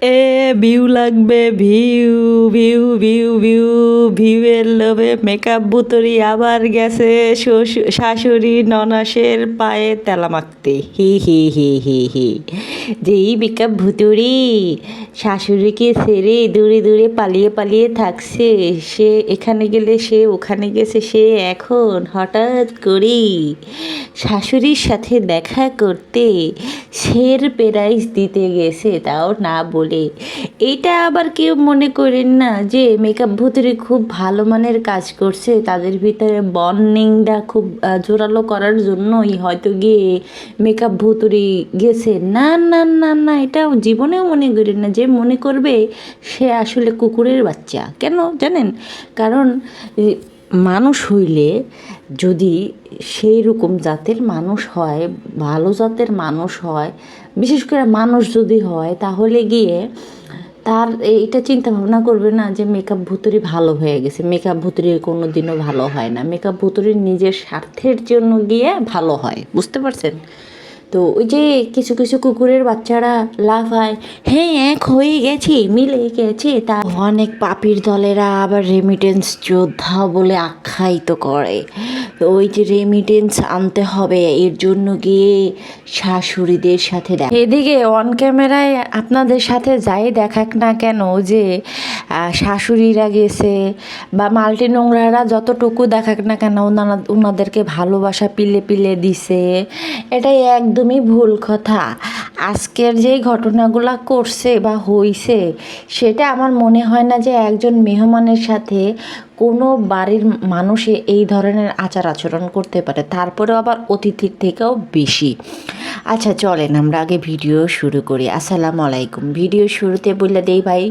Eh, view লাগবে, view view view view ভিউয়ের লোভে মেকআপ বুতরি আবার গেছে শাশুড়ি ননাসের পায়ে তেলা মাখতে। হি হি হি হি হি। যেই মেকআপ ভুতুরি, শাশুড়িকে ছেড়ে দূরে দূরে পালিয়ে পালিয়ে থাকছে, সে এখানে গেলে সে ওখানে গেছে, সে এখন হঠাৎ করেই শাশুড়ির সাথে দেখা করতে, সের প্রাইজ দিতে গেছে, তাও না বলে এটা আবার কেউ মনে করেন না যে মেকআপ ভুতুরি খুব ভালো মানের কাজ করছে, তাদের ভিতরে বন্ডিংটা খুব জোরালো করার জন্যই হয়তো গিয়ে মেকআপ ভুতুরি গেছে। না না না না এটা জীবনেও মনে করেন না যে মনে করবে সে আসলে কুকুরের বাচ্চা। কেন জানেন? কারণ মানুষ হইলে যদি সেই রকম জাতের মানুষ হয়, ভালো জাতের মানুষ হয়, বিশেষ করে মানুষ যদি হয়, তাহলে গিয়ে তার এটা চিন্তা ভাবনা করবে না যে মেকআপ ভুতুরি ভালো হয়ে গেছে। মেকআপ ভুতুরি কোনো দিনও ভালো হয় না। মেকআপ ভুতুরি নিজের স্বার্থের জন্য গিয়ে ভালো হয়। বুঝতে পারছেন? তো ওই যে কিছু কিছু কুকুরের বাচ্চারা লাফায় হ্যাঁ এক হয়ে গেছে, মিলে গেছে। তা অনেক পাপির দলেরা আবার রেমিটেন্স যোদ্ধা বলে আখ্যায়িত করে। ওই যে রেমিটেন্স আনতে হবে, এর জন্য গিয়ে শাশুড়িদের সাথে দেখা। এদিকে অন ক্যামেরায় আপনাদের সাথে যাই দেখাক না কেন যে শাশুড়িরা গেছে, বা মাল্টি নোংরারা যতটুকু দেখাক না কেন ওনারা ওনাদেরকে ভালোবাসা পিলে পিলে দিছে। এটাই একদমই ভুল কথা। আজকের যে ঘটনাগুলো করছে বা হইছে, সেটা আমার মনে হয় না যে একজন মেহমানের সাথে কোনো বাড়ির মানুষে এই ধরনের আচার আচরণ করতে পারে। তারপরেও আবার অতিথির থেকেও বেশি। আচ্ছা চলেন আমরা আগে ভিডিও শুরু করি। আসসালামু আলাইকুম। ভিডিও শুরুতে বললে দেই ভাই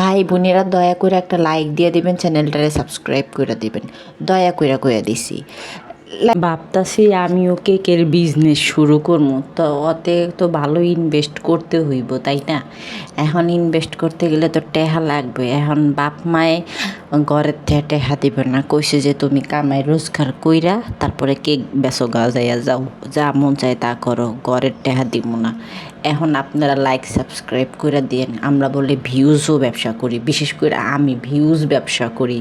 ভাই বোনেরা দয়া করে একটা লাইক দিয়ে দেবেন, চ্যানেলটারে সাবস্ক্রাইব করে দেবেন। দয়া করে করে দিছি। ভাবতাছি আমিও কেকের বিজনেস শুরু করব তো অতে তো ভালো ইনভেস্ট করতে হইব, তাই না? এখন ইনভেস্ট করতে গেলে তো টেহা লাগবে। এখন বাপ মায়ে ঘরের থেকে টেহা দিবে না। কইছে যে তুমি কামাই রোজগার কইরা তারপরে কেক বেচো গা যাইয়া যাও। যা মন চায় তা করো, ঘরের টেহা দিব না। এখন আপনারা লাইক সাবস্ক্রাইব করে দিন আমরা বলে ভিউজও ব্যবসা করি। বিশেষ করে আমি ভিউজ ব্যবসা করি।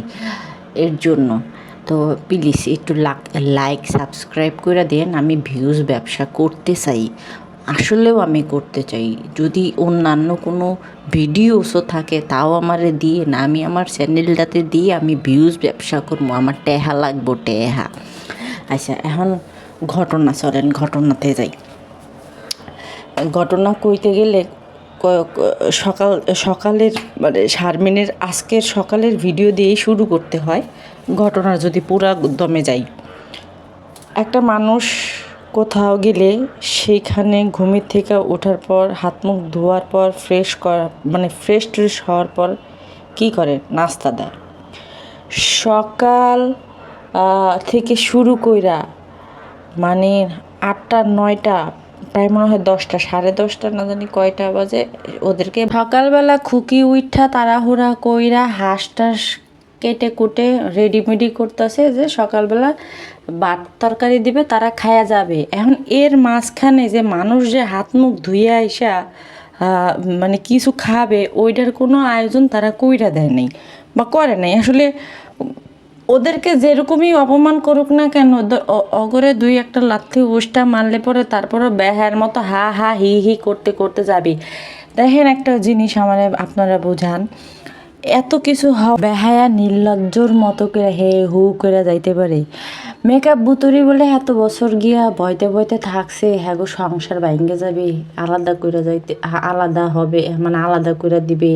এর জন্য তো প্লিজ একটু লাইক সাবস্ক্রাইব করে দেন। আমি ভিউজ ব্যবসা করতে চাই। আসলেও আমি করতে চাই। যদি অন্যান্য কোনো ভিডিওসও থাকে, তাও আমারে দিয়ে না, আমি আমার চ্যানেলটাতে দিয়ে আমি ভিউজ ব্যবসা করব। আমার টেহা লাগবো, টেহা। আচ্ছা এখন ঘটনা চলেন, ঘটনাতে যাই। ঘটনা কইতে গেলে সকাল, সকালের মানে শারমিনের, আজকের সকালের ভিডিও দিয়েই শুরু করতে হয়। ঘটনা যদি পুরা দমে যাই। একটা মানুষ কোথাও গেলে সেইখানে ঘুমের থেকে ওঠার পর, হাত মুখ ধোয়ার পর ফ্রেশ করা মানে ফ্রেশ ট্রেশ হওয়ার পর কী করে? নাস্তা দেয়। সকাল থেকে শুরু কইরা মানে আটটা, নয়টা, প্রায় মনে হয় দশটা, সাড়ে দশটা না জানি কয়টা বাজে, ওদেরকে সকালবেলা খুকি উইঠা তাড়াহুড়া কইরা হাঁস টাস কেটে কুটে রেডিমেডি করতেছে যে সকালবেলা বাট তরকারি দিবে, তারা খায়া যাবে। এখন এর মাঝখানে যে মানুষ যে হাত মুখ ধুয়ে আইসা মানে কিছু খাবে, ওইটার কোনো আয়োজন তারা কইরা দেয় নাই বা করে নাই। আসলে ওদেরকে যেরকমই অপমান করুক না কেন অগরে দুই একটা লাথি উষ্টা মারলে পরে তারপরে ব্যাহার মতো হা হা, হি হি করতে করতে যাবি। দেখেন একটা জিনিস আমার আপনারা বোঝান। এত কিছু বেহায়া নির্লজ্জর মতো করে হে হু করে যাইতে পারে। মেকআপ বুতুরি বলে এত বছর গিয়া বইতে বইতে থাকছে হ্যাঁ গো সংসার ভাঙ্গে যাবে, আলাদা করে যাইতে আলাদা হবে মানে আলাদা করে দিবে।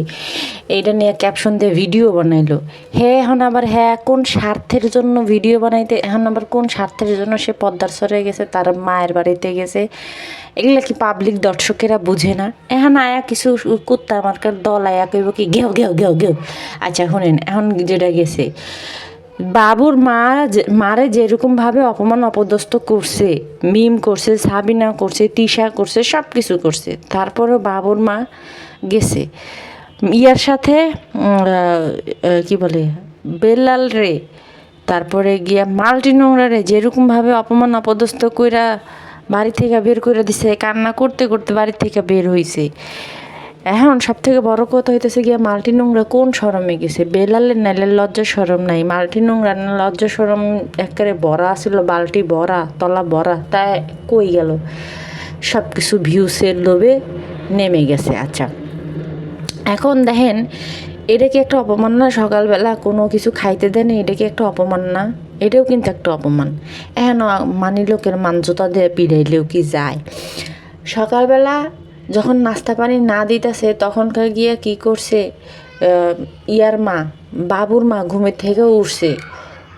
এইটা নিয়ে ক্যাপশন দিয়ে ভিডিও বানাইলো। হে, এখন আবার হ্যাঁ কোন স্বার্থের জন্য ভিডিও বানাইতে, এখন আবার কোন স্বার্থের জন্য সে পদ্মার সরে গেছে, তার মায়ের বাড়িতে গেছে। এগুলা কি পাবলিক দর্শকেরা বুঝে না? এখন আয়া কিছু কুত্তা মার্কার দল আয়া কইব কি, ঘেউ ঘেউ ঘেউ ঘেউ। আচ্ছা শুনেন, এখন যেটা গেছে বাবুর মা মারে যেরকমভাবে অপমান অপদস্থ করছে মিম করছে, সাবিনা করছে, তিশা করছে সব কিছু করছে তারপরে বাবুর মা গেছে। ইয়ার সাথে কি বলে, বেল্লাল রে, তারপরে গিয়া মাল্টি নোংরা রে যেরকমভাবে অপমান অপদস্থ কইরা বাড়ি থেকে বের করে দিছে, কান্না করতে করতে বাড়ি থেকে বের হইছে। এখন সব থেকে বড় কথা হইতেছে গিয়া মাল্টি নোংরা কোন শরমে গেছে? বেলালের নাইলে লজ্জা সরম নাই। মাল্টি নোংরা লজ্জা সরম একেবারে ভরা আছিল বালতি ভরা তলা ভরা তাই কই গেল? সব কিছু ভিউসের লোভে নেমে গেছে। আচ্ছা এখন দেখেন, এটা কি একটা অপমান না? সকালবেলা কোনো কিছু খাইতে দেন এটা কি একটা অপমান না? এটাও কিন্তু একটা অপমান। এখন মানি লোকের মানজতা দিয়ে পিড়াইলেও কি যায়? সকালবেলা যখন নাস্তা পানি না দিতেছে, তখনকার গিয়া কি করছে? ইয়ার মা, বাবুর মা ঘুমের থেকে উঠছে।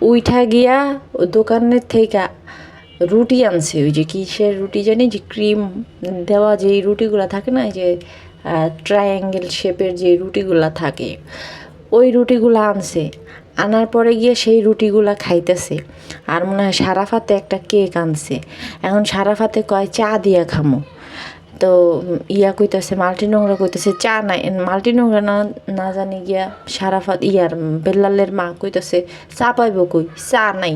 উইঠা গিয়া দোকানের থেকে রুটি আনছে। ওই যে কিসের রুটি জানি? যে ক্রিম দেওয়া যে রুটিগুলো থাকে না যে ট্রায়াঙ্গেল শেপের যে রুটিগুলো থাকে, ওই রুটিগুলো আনছে। আনার পরে গিয়ে সেই রুটিগুলা খাইতেছে। আর মনে হয় সারাফাতে একটা কেক আনছে। এখন সারাফাতে কয়, চা দিয়া খামো। তো ইয়া কইতেছে, মাল্টি নোংরা কইতেছে, চা নাই, মাল্টি নোংরা না না জানি গিয়া সারাফাত ইয়ার বেল্লালের মা কইতেছে, চা পাইব কই? চা নাই।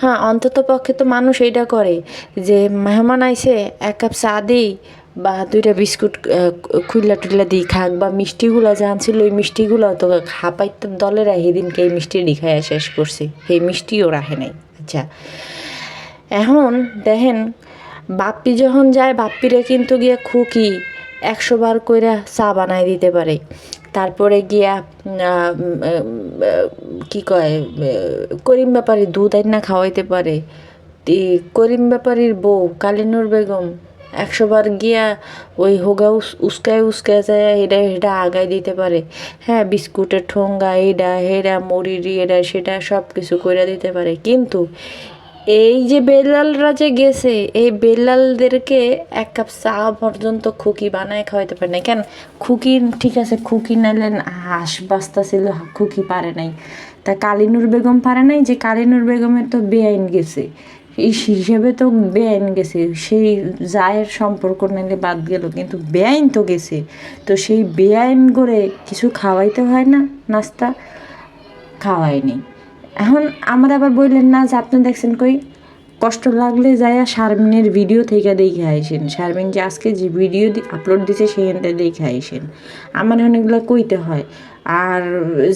হ্যাঁ অন্তত পক্ষে তো মানুষ এইটা করে যে মেহমান আইছে, এক কাপ চা দিই বা দুইটা বিস্কুট খুললা টুল্লা দিই খাক বা মিষ্টিগুলো যা আনছিল, ওই মিষ্টিগুলো তো হাপাইতে দলেরা সেদিনকে এই মিষ্টি খাইয়া শেষ করছে। সেই মিষ্টিও রাখে নাই। আচ্ছা এখন দেখেন বাপ্পি যখন যায়, বাপ্পিরে কিন্তু গিয়া খুকি একশো বার কইরা চা বানাই দিতে পারে। তারপরে গিয়া কি কয় করিম ব্যাপারী দুধ না খাওয়াইতে পারে। করিম ব্যাপারীর বউ, কালিনুর বেগম, একশো বার গিয়া ওই হোগা উস- উস্কায় উস্কায় যায় এটা এটা আগায় দিতে পারে। হ্যাঁ বিস্কুটের ঠোঙ্গা এইটা হেরা মরিরি এটা সেটা সব কিছু করে দিতে পারে। কিন্তু এই যে বেলালরা যে গেছে, এই বেলালদেরকে এক কাপ চা পর্যন্ত খুকি বানায় খাওয়াইতে পারে নাই। কেন? খুকি, ঠিক আছে, খুকি নাইলে হাঁস বাস্তা ছিল খুকি পারে নাই। তা কালিনুর বেগম পারে নাই যে কালিনুর বেগমের তো বেআইন গেছে। এই হিসেবে তো বেআইন গেছে। সেই জায়ের সম্পর্ক নাইলে বাদ গেল, কিন্তু বেআইন তো গেছে। তো সেই বেআইন করে কিছু খাওয়াইতে হয় না, নাস্তা? খাওয়ায়নি। এখন আমার আবার বললেন না যে আপনি দেখছেন কই? কষ্ট লাগলে যাইয়া শারমিনের ভিডিও থেকে দেখে আইসেন। শারমিন যে আজকে যে ভিডিও আপলোড দিছে সেখানটা দেখে আইসেন। আমার এখন এগুলো কইতে হয়। আর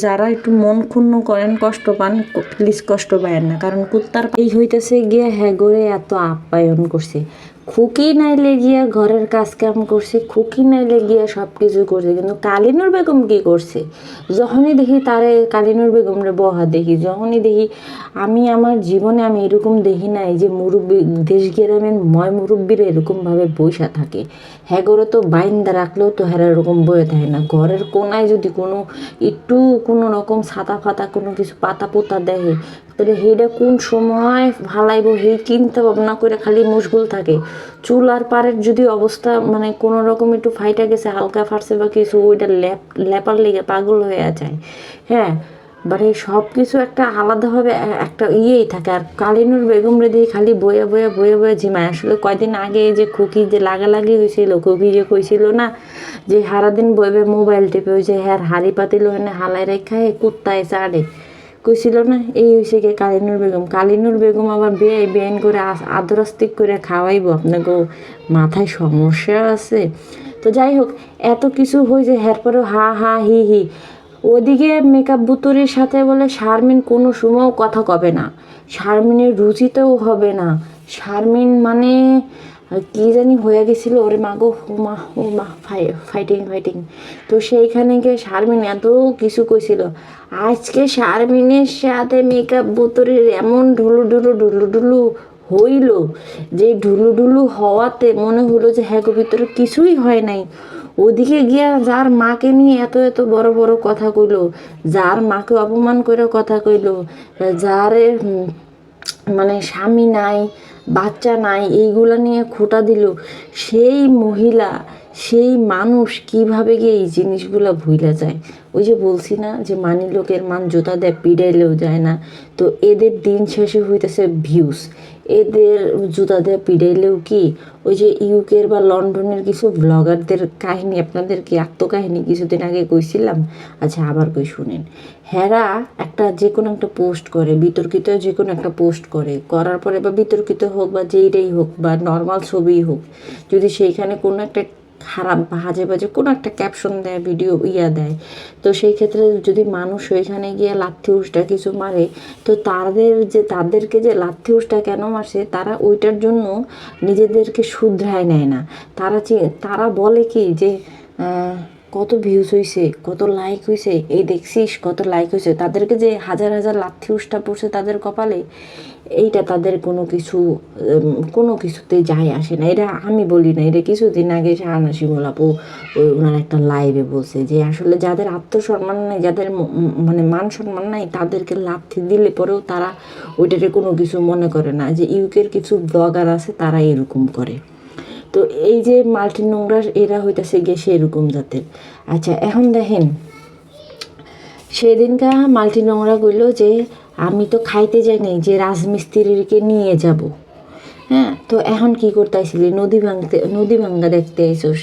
যারা একটু মন ক্ষুণ্ণ করেন, কষ্ট পান প্লিজ কষ্ট পায়েন না। কারণ কুত্তার এই হইতেছে গিয়ে হ্যাঁ গড়ে এত আপ্যায়ন করছে। খুকি নাইলে গিয়া ঘরের কাজ কাম করছে, খুকি নাইলে গিয়া সব কিছু করছে, কিন্তু কালিনুর বেগম কি করছে? যখনই দেখি তারে কালিনুর বেগমরে বহা দেখি, যখনই দেখি আমি আমার জীবনে আমি এরকম দেখি নাই যে মুরব্বী, দেশ গ্রামের ময় মুরব্বীরা এরকমভাবে বইসা থাকে। হ্যাঁ করে তো বাইন্দা রাখলেও তো হ্যাঁ এরকম বয়ে থাকে না। ঘরের কোনায় যদি কোনো একটু কোনো রকম ছাতা ফাতা কোনো কিছু পাতা পোতা দেখে তাহলে হেটা কোন সময় ভালাইব হে চিন্তা ভাবনা করে খালি মুশগুল থাকে। চুল আর পাড়ের যদি অবস্থা মানে কোনো রকম একটু ফাইটা গেছে, হালকা ফাটছে বা কিছু, ওইটা ল্যাপ, ল্যাপার লেগে পাগল হয়ে যায়। হ্যাঁ বাট এই সব কিছু একটা আলাদাভাবে একটা ইয়েই থাকে। আর কালিনুর বেগম রে দিয়ে খালি বয়ে বয়ে বয়ে বয়ে ঝিমায়। আসলে কয়দিন আগে যে খুকি যে লাগালাগি হয়েছিল খুকি যে কইছিল না, যে সারাদিন বইবে মোবাইল টিপে ওই যে হ্যাঁ হাড়ি পাতিল ওখানে হালাই রেখায় কুত্তায় চাড়ে। কইছিল না, এই হয়েছে কি কালিনুর বেগম। কালিনুর বেগম আবার বেআই বেআইন করে আদরাস্তিক করে খাওয়াইবো আপনাকে। মাথায় সমস্যা আছে। তো যাই হোক, এত কিছু হয়েছে হ্যার পরেও হা হা, হি হি। ওদিকে মেকআপ বুতুরির সাথে বলে, শারমিন কোনো সময়ও কথা কবে না। শারমিনের রুচিতেও হবে না। শারমিন মানে কি জানি হয়ে গেছিল ওরে মা গো, ও মা ও মা ফাই ফাইটিং ফাইটিং তো সেইখানে গিয়ে শারমিন এত কিছু কইছিল। আজকে শারমিনের সাথে মেকআপ বুতুরির এমন ঢুলু ঢুলু ঢুলু ঢুলু হইল যে ঢুলু ঢুলু হওয়াতে মনে হলো যে হ্যাঁ ভিতরে কিছুই হয় নাই। ওদিকে গিয়া যার মাকে নিয়ে এত এত বড় বড় কথা কইল, যার মাকে অপমান করে কথা কইল, যার মানে স্বামী নাই বাচ্চা নাই, এইগুলো নিয়ে খোটা দিল। সেই মহিলা, সেই মানুষ কীভাবে গিয়ে এই জিনিসগুলো ভুলে যায়? ওই যে বলছি না যে মানি লোকের মান জোতা দেয় পিড়াইলেও যায় না। তো এদের দিন শেষে হইতেছে ভিউস এদের জুতা দিয়ে পিড়াইলেও কি? ওই যে ইউকের বা লন্ডনের কিছু ব্লগারদের কাহিনী, আপনাদেরকে আত্মকাহিনী কিছুদিন আগে কইছিলাম। আচ্ছা আবার কই শুনেন। হেরা একটা যে কোনো একটা পোস্ট করে বিতর্কিত যে কোনো একটা পোস্ট করে। করার পরে বা বিতর্কিত হোক বা যেইটাই হোক বা নর্মাল ছবিই হোক, যদি সেইখানে কোনো একটা খারাপ হাজে বাজে কোনো একটা ক্যাপশন দেয় ভিডিও ইয়া দেয়। তো সেই ক্ষেত্রে যদি মানুষ ওইখানে গিয়ে লাথি উসটা কিছু মারে, তো তাদের যে, তাদেরকে যে লাথি উসটা কেন মারছে, তারা ওইটার জন্য নিজেদেরকে শুধরায় নেয় না। তারা তারা বলে কি যে কত ভিউজ হয়েছে কত লাইক হয়েছে এই দেখছিস কত লাইক হয়েছে তাদেরকে যে হাজার হাজার লাথি উষ্টা পড়ছে তাদের কপালে, এইটা তাদের কোনো কিছু কোনো কিছুতে যায় আসে না। এটা আমি বলি না, এটা কিছুদিন আগে শাহানা শিমুল আপু, ওই ওনার একটা লাইভে বলছে যে, আসলে যাদের আত্মসম্মান নাই, যাদের মানে মান সম্মান নাই, তাদেরকে লাথি দিলে পরেও তারা ওইটাতে কোনো কিছু মনে করে না। যে ইউকের কিছু ব্লগার আছে, তারা এরকম করে। তো এই যে মাল্টি নোংরা এরা হইতেছে গিয়ে সেরকম জাতের। আচ্ছা এখন দেখেন, সেদিনকা মাল্টি নোংরা কইল যে আমি তো খাইতে যাই নাই, যে রাজমিস্ত্রিকে নিয়ে যাব। হ্যাঁ তো এখন কি করতে আইসিলি নদী ভাঙতে, নদী ভাঙ্গা দেখতে আইসোস,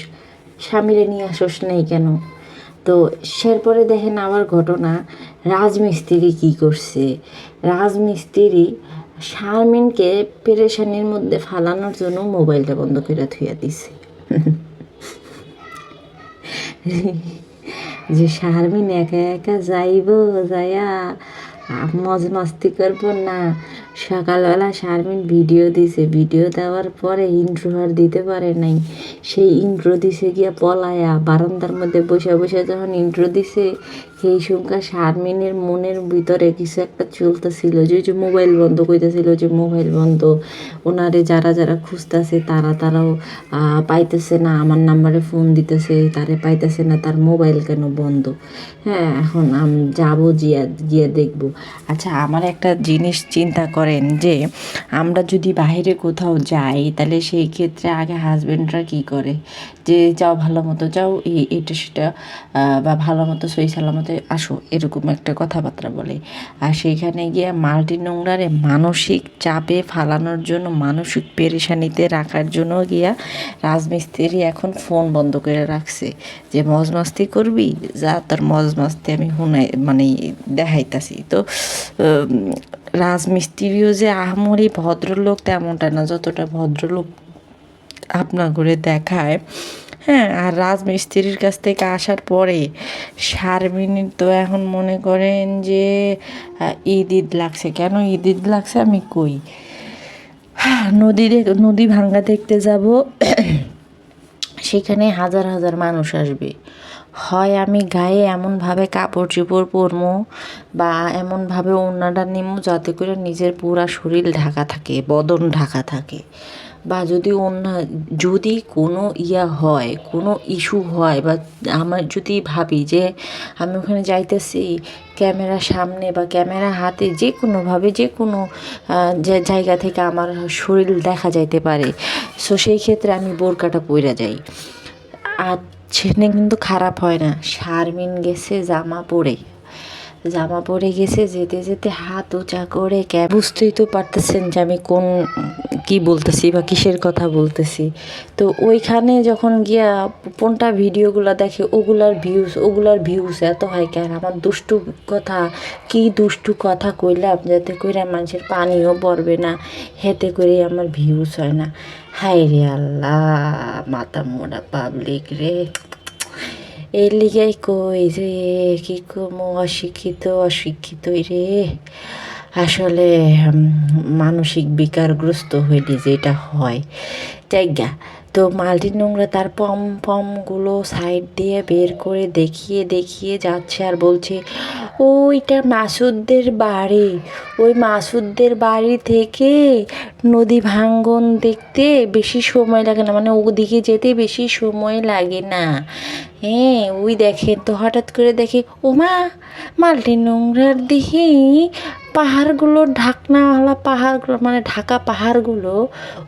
স্বামীরে নিয়ে আসোস নাই কেন? তো সেরপরে দেখেন আবার ঘটনা, রাজমিস্ত্রি কি করছে? রাজমিস্ত্রি শারমিনকে পেরেশানির মধ্যে ফালানোর জন্য মোবাইলটা বন্ধ করে থুইয়া দিছে। যে শারমিন একা একা যাইব যাইয়া মজ মাস্তি করব না। সকালবেলা শারমিন ভিডিও দিছে। ভিডিও দেওয়ার পরে ইন্ট্রো আর দিতে পারে নাই। সেই ইন্ট্রো দিছে গিয়া পলায়া। বারান্দার মধ্যে বসে বসে যখন ইন্ট্রো দিছে সেই সংখ্যা শারমিনের মনের ভিতরে কিছু একটা চলতেছিল। যে যে মোবাইল বন্ধ কইতেছিল, যে মোবাইল বন্ধ। ওনারে যারা যারা খুঁজতেছে, তারা, তারাও পাইতেছে না। আমার নাম্বারে ফোন দিতেছে, তারে পাইতেছে না। তার মোবাইল কেন বন্ধ? হ্যাঁ এখন আমি, যাব, গিয়া, গিয়ে দেখব। আচ্ছা আমার একটা জিনিস চিন্তা করেন যে, আমরা যদি বাইরে কোথাও যাই, তাহলে সেই ক্ষেত্রে আগে হাজবেন্ডরা কি করে? যে, যাও ভালো মতো, যাও, এই, এটা, সেটা বা ভালো মতো সই সালামতে আসো, এরকম একটা কথাবার্তা বলে। আর সেইখানে গিয়ে মাল্টি নোংরারে মানসিক চাপে ফালানোর জন্য, মানসিক পেরেশানিতে রাখার জন্য গিয়া রাজমিস্ত্রি এখন ফোন বন্ধ করে রাখছে যে মজ মাস্তি করবি? যা তোর মজ মাস্তি আমি হুনাই মানে দেখাইতাছি। তো রাজমিস্ত্রিও যে আহামরি ভদ্রলোক তেমনটা না, যতটা ভদ্রলোক আপনার ঘরে দেখায় হ্যাঁ আর রাজমিস্ত্রির কাছ থেকে আসার পরে শারমিনের তো এখন মনে করেন যে ঈদ ঈদ লাগছে। কেন ঈদ ঈদ লাগছে আমি কই? হ্যাঁ, নদী নদী ভাঙ্গা দেখতে যাব। সেখানে হাজার হাজার মানুষ আসবে। হয় আমি গায়ে এমনভাবে কাপড় চোপড় পরবো বা এমনভাবে ওড়নাটা নিমু যাতে করে নিজের পুরা শরীর ঢাকা থাকে বদন ঢাকা থাকে। বা যদি অন্য, যদি কোনো ইয়া হয়, কোনো ইস্যু হয় বা আমার যদি ভাবি যে আমি ওখানে যাইতেছি, ক্যামেরা সামনে বা ক্যামেরা হাতে যে কোনোভাবে যে কোনো জায়গা থেকে আমার শরীর দেখা যাইতে পারে সো সেই ক্ষেত্রে আমি বোরকাটা পইরা যাই। আর সেখানে কিন্তু খারাপ হয় না, শারমিন গেছে জামা পরে। জামা পরে গেছে, যেতে যেতে হাত উঁচা করে ক্যাব বুঝতেই তো পারতেছেন যে আমি কোন, কি বলতেছি বা কিসের কথা বলতেছি। তো ওইখানে যখন গিয়া কোনটা ভিডিওগুলো দেখে, ওগুলার ভিউজ ওগুলার ভিউজ এত হয় কেন? আমার দুষ্টু কথা, কি দুষ্টু কথা কইলাম যাতে করে মানুষের পানিও পড়বে না, হেতে করে আমার ভিউজ হয় না। হাই রে আল্লাহ মাথা মোড়া পাবলিক রে। এর লিগাই কই যে কি কম অশিক্ষিত অশিক্ষিত রে আসলে মানসিক বিকারগ্রস্ত হইলে যেটা হয় জায়গা তো মাল্টি নোংরা তার পম, পমগুলো সাইড দিয়ে বের করে দেখিয়ে দেখিয়ে যাচ্ছে আর বলছে, ওইটা মাসুদদের বাড়ি। ওই মাসুদদের বাড়ি থেকে নদী ভাঙ্গন দেখতে বেশি সময় লাগে না। মানে ওদিকে যেতে বেশি সময় লাগে না। হ্যাঁ ওই দেখে তো হঠাৎ করে দেখে, ওমা মাল্টি নোংরার দিহি পাহাড়গুলো, ঢাকনাওয়ালা পাহাড়গুলো মানে ঢাকা পাহাড়গুলো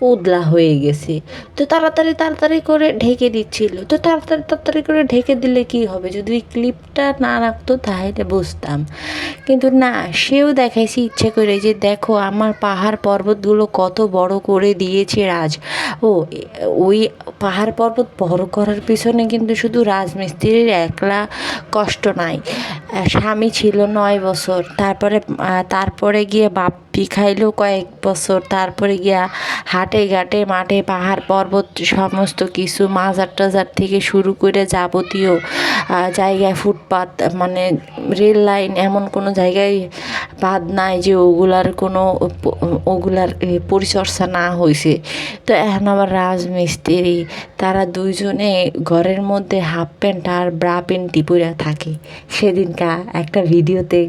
উদলা হয়ে গেছে। তো তাড়াতাড়ি তাড়াতাড়ি করে ঢেকে দিচ্ছিল। তো তাড়াতাড়ি তাড়াতাড়ি করে ঢেকে দিলে কি হবে? যদি ক্লিপটা না রাখতো তাহলে বুঝতাম। কিন্তু না, সেও দেখাইছে ইচ্ছে করে যে, দেখো, আমার পাহাড় পর্বতগুলো কত বড় করে দিয়েছে রাজ। ও, ওই পাহাড় পর্বত বড় করার পিছনে কিন্তু শুধু রাজমিস্ত্রির একলা কষ্ট নাই। স্বামী ছিল নয় বছর। তারপরে তারপরে গিয়ে বাপ্পি খাইলো কয়েক বছর। তারপরে গিয়া হাটে ঘাটে, মাঠে, পাহাড়, পর্বত সমস্ত কিছু মাজার টাজার থেকে শুরু করে যাবতীয় জায়গায় ফুটপাত মানে রেল লাইন এমন কোনো জায়গায় বাদ নাই যে ওগুলার কোনো ওগুলার পরিচর্যা না হয়েছে তো এখন আবার রাজমিস্ত্রি, তারা দুইজনে ঘরের মধ্যে হাফ প্যান্ট আর ব্রা প্যান্টই পরে থাকে। সেদিনকা একটা ভিডিওতে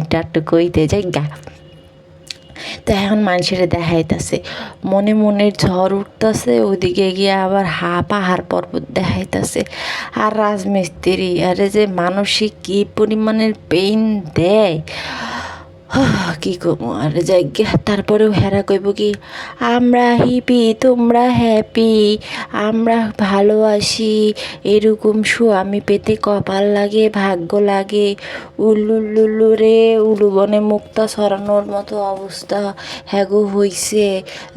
এটা একটু কইতে যাই গা তো এখন মানুষের দেখাইতেছে। মনে মনে ঝড় উঠতেছে ওদিকে গিয়ে আবার হা, পাহাড় পর্বত দেখাইতেছে। আর রাজমিস্ত্রি, আরে যে মানসিক কি পরিমাণের পেইন দেয়? কি করব? আর যাই তারপরেও হেরা কইব কি, আমরা হিপি তোমরা হ্যাপি আমরা ভালোবাসি এরকম স্বামী পেতে কপাল লাগে, ভাগ্য লাগে উল্লুল্লুল্লু রে, উলুবনে মুক্তা সরানোর মতো অবস্থা হ্যাগো হইছে।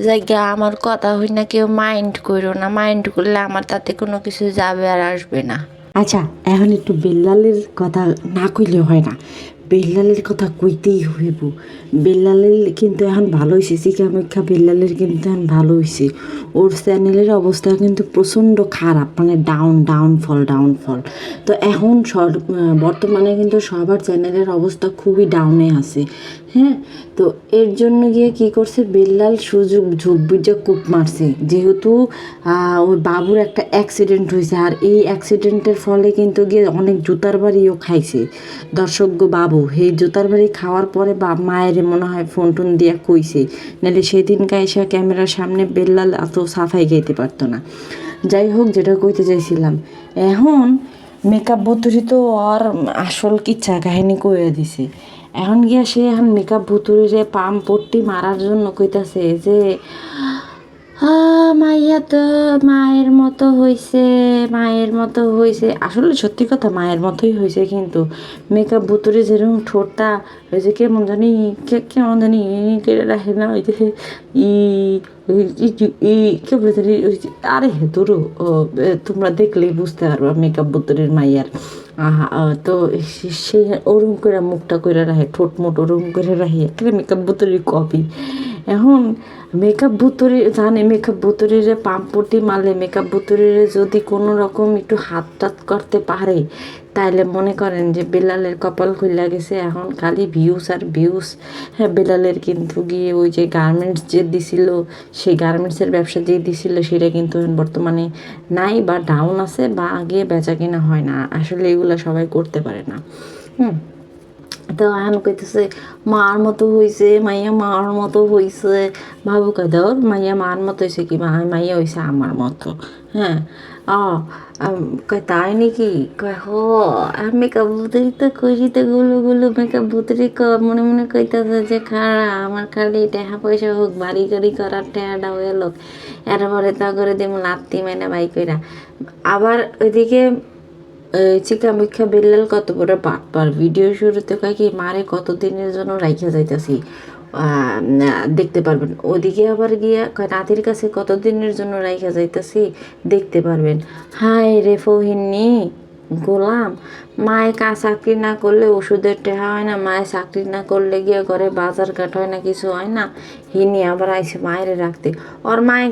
জায়গা আমার কথা হই না কেউ মাইন্ড করো না মাইন্ড করলে আমার তাতে কোনো কিছু যাবে আর আসবে না। আচ্ছা এখন একটু বেল্লালের কথা না কইলে হয় না। বেল্লালের কথা কইতেই হইব। বেল্লালের কিন্তু এখন ভালো হয়েছে চিকামেক্ষা বেল্লালের কিন্তু এখন ভালো হয়েছে ওর চ্যানেলের অবস্থা কিন্তু প্রচণ্ড খারাপ মানে down down fall down fall তো এখন বর্তমানে কিন্তু সবার চ্যানেলের অবস্থা খুবই ডাউনে আছে। হ্যাঁ তো এর জন্য গিয়ে কি করছে? বেল্লাল সুযোগ ঝোপ বুঝে কূপ মারছে। যেহেতু ওই বাবুর একটা অ্যাক্সিডেন্ট হয়েছে। আর এই অ্যাক্সিডেন্টের ফলে কিন্তু গিয়ে অনেক জুতার বাড়িও খাইছে। দর্শক বাবু, সেই জুতার বাড়ি খাওয়ার পরে বা, মায়ের মনে হয় ফোন টোন দিয়া কইছে। নাহলে সেদিনকে এসে ক্যামেরার সামনে বেল্লাল এত সাফাই গাইতে পারতো না। যাই হোক, যেটা কইতে চাইছিলাম। এখন, মেকআপ বুতুরি তো আর আসল কিচ্ছা কাহিনী কইয়া দিছে। এখন গিয়া সে এখন মেকআপ ভুতুরিরে পাম পট্টি মারার জন্য কইতাছে যে মাইয়া তো মায়ের মতো হইছে, মায়ের মতো হইছে। আসলে সত্যি কথা, মায়ের মতোই হয়েছে কিন্তু। মেকআপ ভুতুরে যেরকম ঠোঁটটা যে কেমন জানি, কে- কেমন জানি ই রাখে না, ওই ই ই কেমন জানি আরে হে তোরও তোমরা দেখলেই বুঝতে পারবা মেকআপ ভুতুরের মাইয়ার। তো সে- ওরম করে মুখটা করে রাখে, ঠোঁট মোট ওরম করে রাখে। একটা মেকআপ বোতলের কপি। এখন মেকআপ বুতুরি, জানে মেকআপ বুতুরিরে পাম্পটি মারলে মেকআপ বুতুরিরে যদি কোনো রকম একটু হাত টাত করতে পারে, তাইলে মনে করেন যে বেলালের কপাল খুলে গেছে, এখন খালি ভিউস আর ভিউস হ্যাঁ বেলালের কিন্তু গিয়ে ওই যে গার্মেন্টস যে দিছিল, সেই গার্মেন্টসের ব্যবসা যে দিছিল, সেটা কিন্তু বর্তমানে নাই বা ডাউন আছে বা আগে বেচা কিনা হয় না। আসলে এগুলো সবাই করতে পারে না। হুম। তো এখন কইতেছে, মার মতো হইছে, মাইয়া মার মতো হইছে। ভাবু কয় ওর মাইয়া মার মতো হইছে কি? মা, মাইয়া হইছে আমার মতো। হ্যাঁ। কয়, তাই নাকি? কয়, হো আর মেকআপ বুতরি তো কইছি তো গুলো গুলো মেকআপ বুতরি ক মনে মনে কইতাছে যে খারা আমার খালি টাকা পয়সা হোক, বাড়ি গাড়ি করার টাকাটা হয়ে লোক। এরপরে তা করে দেব লাত্তি মাইনা বাই কইরা। আবার ওইদিকে চিকা মিক্ষা বেল্লাল কত বড় বাটপার ভিডিও শুরুতে কয় কি, মারে কত দিনের জন্য রাইখা যাইতাছি। দেখতে পারবেন। ওদিকে আবার গিয়া নাতির কাছে কত দিনের জন্য রাইখা যাইতাছি, দেখতে পারবেন। হাই রে ফহিনী, গোলাম, মায়ে কা চাকরি না করলে ওষুধের টেহা হয় না? মায়ে চাকরি না করলে গিয়ে ঘরে বাজার ঘাট হয় না, কিছু হয় না? হিনি আবার আইসে মায়েরে রাখতে। ওর মায়ে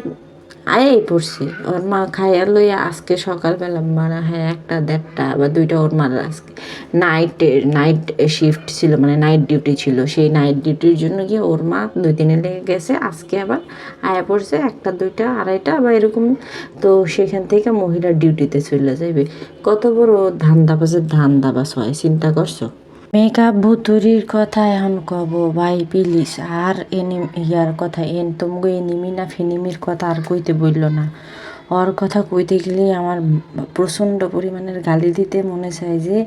আয়েই পড়ছে। ওর মা খাইয়া লইয়া আজকে সকালবেলা মানে হ্যাঁ একটা দেড়টা বা দুইটা ওর মার আজকে। নাইট নাইট শিফট ছিল মানে নাইট ডিউটি ছিল। সেই নাইট ডিউটির জন্য গিয়ে ওর মা দুই দিনে লেগে গেছে। আজকে আবার আয়া পড়ছে একটা, দুইটা, আড়াইটা বা এরকম। তো সেখান থেকে মহিলা ডিউটিতে চলে যাবে কত বড় ধান্দা বাজে ধান দাবাস হয়, চিন্তা করছ? মেকআপ ভুতুরির কথা এখন কব, ভাই প্লিজ আর এনি ইয়ার কথা, এন তোমাকে এনিমি না ফিনিমির কথা আর কইতে বলল না। ওর কথা কইতে গেলেই আমার প্রচণ্ড পরিমাণের গালি দিতে মনে চায় যে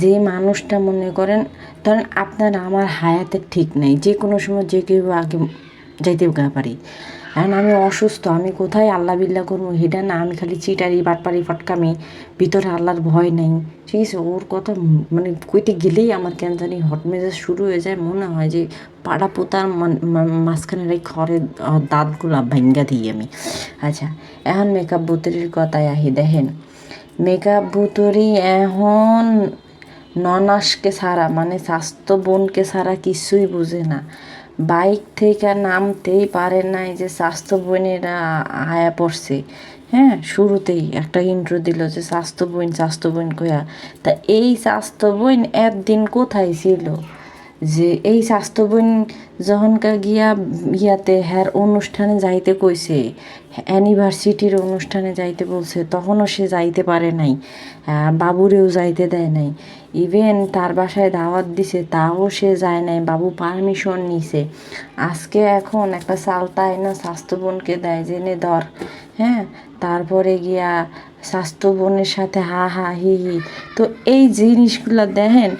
যে মানুষটা মনে করেন, ধরেন আপনার আমার হায়াতের ঠিক নেই, যে কোনো সময় যে কেউ আগে যাইতে পারি। এখন আমি অসুস্থ, আমি কোথায় আল্লাহ বিল্লাহ করব? সেটা না আমি খালি চিটারি, বাটপারি, ফটকামি, ভিতরে আল্লাহর ভয় নেই। ঠিক আছে, ওর কথা মানে কইতে গেলেই আমার কেন জানি হট মেজাজ শুরু হয়ে যায়। মনে হয় যে পাড়া পোতার মান- মা- মাঝখানে এই খড়ের দাঁতগুলা ভাঙ্গা দিই আমি। আচ্ছা এখন মেকআপ বুতরির কথায় আহি দেখেন। মেকআপ বুতরি এখন ননাসকে ছাড়া মানে স্বাস্থ্য বোনকে ছাড়া কিছুই বুঝে না। বাইক থেকে নামতেই পারে নাই যে স্বাস্থ্য বোনেরা আয়া পড়ছে। হ্যাঁ শুরুতেই একটা ইন্ট্রো দিল যে স্বাস্থ্য বোন স্বাস্থ্য বোন কয়া তা এই স্বাস্থ্য বোন একদিন কোথায় ছিল? যে এই স্বাস্থ্য বোন যখনকা গিয়া ইয়াতে হ্যার অনুষ্ঠানে যাইতে কইছে অ্যানিভার্সিটির অনুষ্ঠানে যাইতে বলছে, তখনও সে যাইতে পারে নাই বাবুরেও যাইতে দেয় নাই। ইভেন তার বাসায় দাওয়াত দিছে, তাও সে যায় নাই, বাবু পারমিশন নিছে। আজকে এখন একটা সালতা না স্বাস্থ্য বোনকে দেয় যে, নে ধর হ্যাঁ? তারপরে গিয়া স্বাস্থ্য বোনের সাথে হা হা, হি হি। তো এই জিনিসগুলো দেখেন,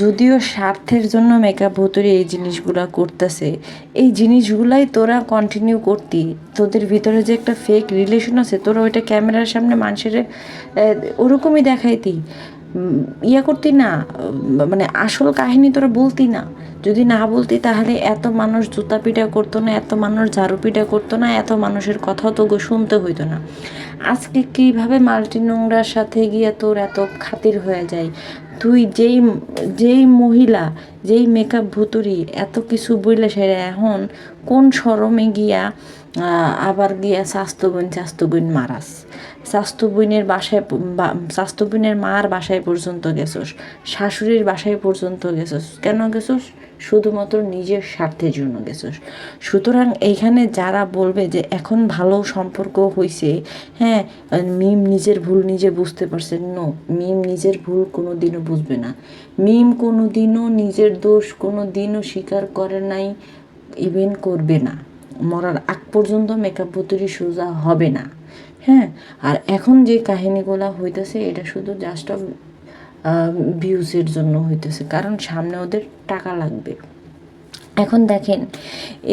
যদিও স্বার্থের জন্য মেকআপ ভতরে এই জিনিসগুলা করতেছে, এই জিনিসগুলাই তোরা কন্টিনিউ করতি। তোদের ভিতরে যে একটা ফেক রিলেশন আছে, তোরা ওইটা ক্যামেরার সামনে মানুষের ওরকমই দেখাইতি। ইয়া করতি না মানে আসল কাহিনী তোরা বলতি না। যদি না বলতি তাহলে এত মানুষ জুতা পিটা করতো না, এত মানুষ ঝাড়ু পিটা করতো না, এত মানুষের কথাও তো শুনতে হইতো না। আজকে কীভাবে মাল্টি নোংরার সাথে গিয়ে তোর এত খাতির হয়ে যায়? তুই যেই যেই মহিলা, যেই মেকআপ ভুতুরি, এত কিছু বইলে সেরা এখন কোন সরমে গিয়া আবার গিয়া স্বাস্থ্য বোন স্বাস্থ্য বোন মারাস? স্বাস্থ্য বোনের বাসায় স্বাস্থ্য বোনের মার বাসায় পর্যন্ত গেছোস, শাশুড়ির বাসায় পর্যন্ত গেছোস। কেন গেছোস? শুধুমাত্র নিজের স্বার্থের জন্য গেছোস। সুতরাং এইখানে যারা বলবে যে এখন ভালো সম্পর্ক হয়েছে হ্যাঁ মিম নিজের ভুল নিজে বুঝতে পারছে, নো, মিম নিজের ভুল কোনো দিনও বুঝবে না। মিম কোনো দিনও নিজের দোষ কোনো দিনও স্বীকার করে নাই ইভেন করবে না। মরার আগ পর্যন্ত মেকআপ ভুতুরি সোজা হবে না। হ্যাঁ আর এখন যে কাহিনীগুলো হইতেছে, এটা শুধু জাস্ট অফ ভিউজের জন্য হইতেছে, কারণ সামনে ওদের টাকা লাগবে। এখন দেখেন,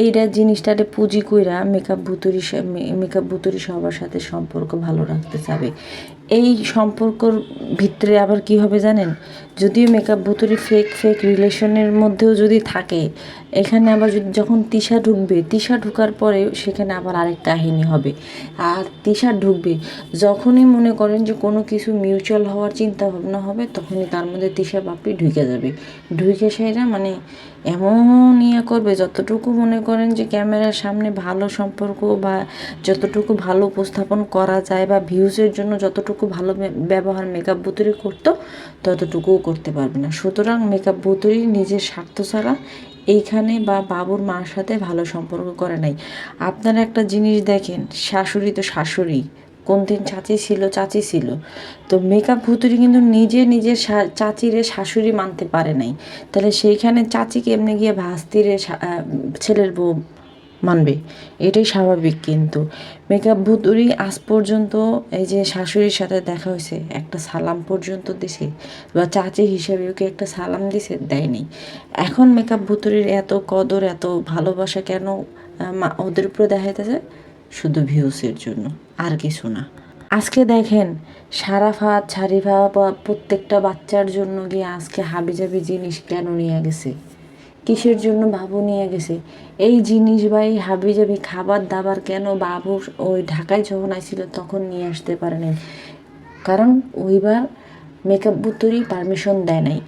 এইটা জিনিসটারে পুঁজি কইরা মেকআপ ভুতুরি মেকআপ ভুতুরি সবার সাথে সম্পর্ক ভালো রাখতে চাবে। এই সম্পর্কর ভিতরে আবার কি হবে জানেন? যদিও মেকআপ ভুতুরি ফেক ফেক রিলেশনের মধ্যেও যদি থাকে, এখানে আবার যদি যখন তিশা ঢুকবে, তিশা ঢুকার পরে সেখানে আবার আরেক কাহিনী হবে। আর তিশা ঢুকবে, যখনই মনে করেন যে কোনো কিছু মিউচুয়াল হওয়ার চিন্তা ভাবনা হবে, তখনই তার মধ্যে তিশা বাপি ঢুকে যাবে। ঢুকে সেরা মানে এমন ইয়ে করবে, যতটুকু মনে করেন যে ক্যামেরার সামনে ভালো সম্পর্ক বা যতটুকু ভালো উপস্থাপন করা যায় বা ভিউজের জন্য যতটুকু ভালো ব্যবহার মেকআপ বুতুরি করতো, ততটুকুও করতে পারবে না। সুতরাং মেকআপ বুতুরি নিজের স্বার্থ ছাড়া এইখানে বা বাবুর মার সাথে ভালো সম্পর্ক করে নাই। আপনারা একটা জিনিস দেখেন, শাশুড়ি তো শাশুড়ি। কোন দিন চাচি ছিল চাচি ছিল। তো মেকআপ ভুতুরি কিন্তু নিজে নিজের চাচিরে শাশুড়ি মানতে পারে নাই। তাহলে সেইখানে চাচিকে এমনি গিয়ে ভাস্তিরে ছেলের বউ মানবে। এটাই স্বাভাবিক কিন্তু। মেকআপ ভুতুরি আজ পর্যন্ত এই যে শাশুড়ির সাথে দেখা হয়েছে, একটা সালাম পর্যন্ত দিছে বা চাচি হিসাবে ওকে একটা সালাম দিছে? দেয়নি। এখন মেকআপ ভুতুরির এত কদর, এত ভালোবাসা কেন ওদের উপরে দেখাইতেছে? শুধু ভিউসের জন্য, আর কিছু না। আজকে দেখেন সারাফাত শারিফা বা প্রত্যেকটা বাচ্চার জন্য গিয়ে আজকে হাবিজাবি জিনিস কেন নিয়ে গেছে? কিসের জন্য বাবু নিয়ে গেছে? এই জিনিস বা এই হাবিজাবি খাবার দাবার কেন বাবু ওই ঢাকায় যখন আসছিল তখন নিয়ে আসতে পারেনি? কারণ ওইবার মেকআপ বুতুরি পারমিশন দেয় নাই।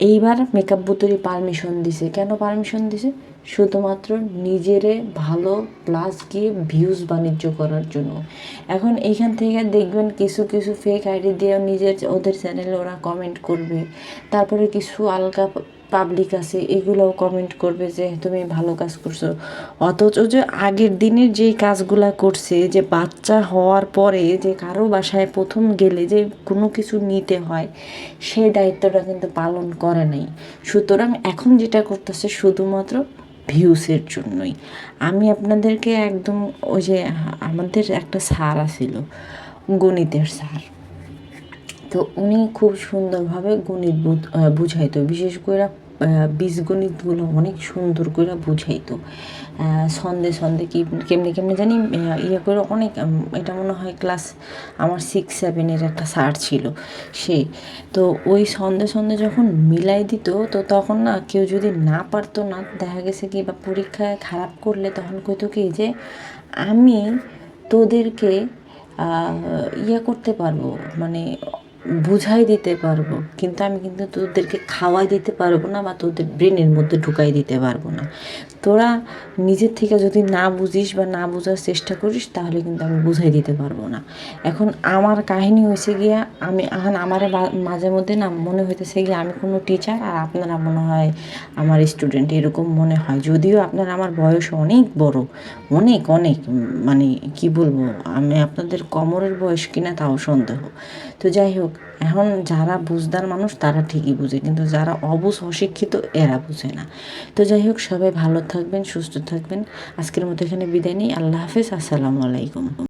এইবার মেকআপ বুতুরি পারমিশন দিছে। কেন পারমিশন দিছে? শুধুমাত্র নিজেরে ভালো প্লাস গিয়ে ভিউজ বাণিজ্য করার জন্য। এখন এইখান থেকে দেখবেন কিছু কিছু ফেক আইডি দিয়ে নিজের, ওদের চ্যানেলে ওরা কমেন্ট করবে। তারপরে কিছু আলগা পাবলিক আছে, এগুলোও কমেন্ট করবে যে তুমি ভালো কাজ করছ। অথচ যে আগের দিনের যেই কাজগুলা করছে, যে বাচ্চা হওয়ার পরে যে কারও বাসায় প্রথম গেলে যে কোনো কিছু নিতে হয় সেই দায়িত্বটা কিন্তু পালন করে নাই। সুতরাং এখন যেটা করতেছে শুধুমাত্র ভিউসের জন্যই। আমি আপনাদেরকে একদম ওই যে আমাদের একটা স্যার আছিল, গণিতের স্যার তো উনি খুব সুন্দরভাবে গণিত বুঝাইতো। বিশেষ করে বীজগণিতগুলো অনেক সুন্দর করে বুঝাইতো। সন্ধে সন্ধে কি কেমনে কেমনে জানি ইয়ে করে অনেক এটা মনে হয় ক্লাস আমার সিক্স সেভেনের একটা স্যার ছিল সে। তো ওই সন্ধে সন্ধে যখন মিলাই দিত, তো তখন না কেউ যদি না পারতো না, দেখা গেছে কি বা পরীক্ষায় খারাপ করলে তখন কইতো কি যে, আমি তোদেরকে ইয়ে করতে পারব। মানে বুঝাই দিতে পারব, কিন্তু আমি কিন্তু তোদেরকে খাওয়াই দিতে পারব না বা তোদের ব্রেনের মধ্যে ঢুকাই দিতে পারব না। তোরা নিজের থেকে যদি না বুঝিস বা না বোঝার চেষ্টা করিস, তাহলে কিন্তু আমি বুঝাই দিতে পারব না। এখন আমার কাহিনী হয়েছে গিয়া, আমি এখন আমার মাঝে মধ্যে না মনে হইতেছে গিয়ে আমি কোনো টিচার আর আপনারা মনে হয় আমার স্টুডেন্ট এরকম মনে হয়। যদিও আপনার আমার বয়স অনেক বড়, অনেক অনেক মানে কি বলব, আমি আপনাদের কমরের বয়স কিনা তাও সন্দেহ। তো যাই হোক এখন যারা বুঝদার মানুষ, তারা ঠিকই বুঝে। কিন্তু যারা অবুঝ, অশিক্ষিত, এরা বুঝে না। তো যাই হোক, সবাই ভালো থাকবেন, সুস্থ থাকবেন। আজকের মতো এখানে বিদায় নিই। আল্লাহ হাফেজ। আসসালামু আলাইকুম।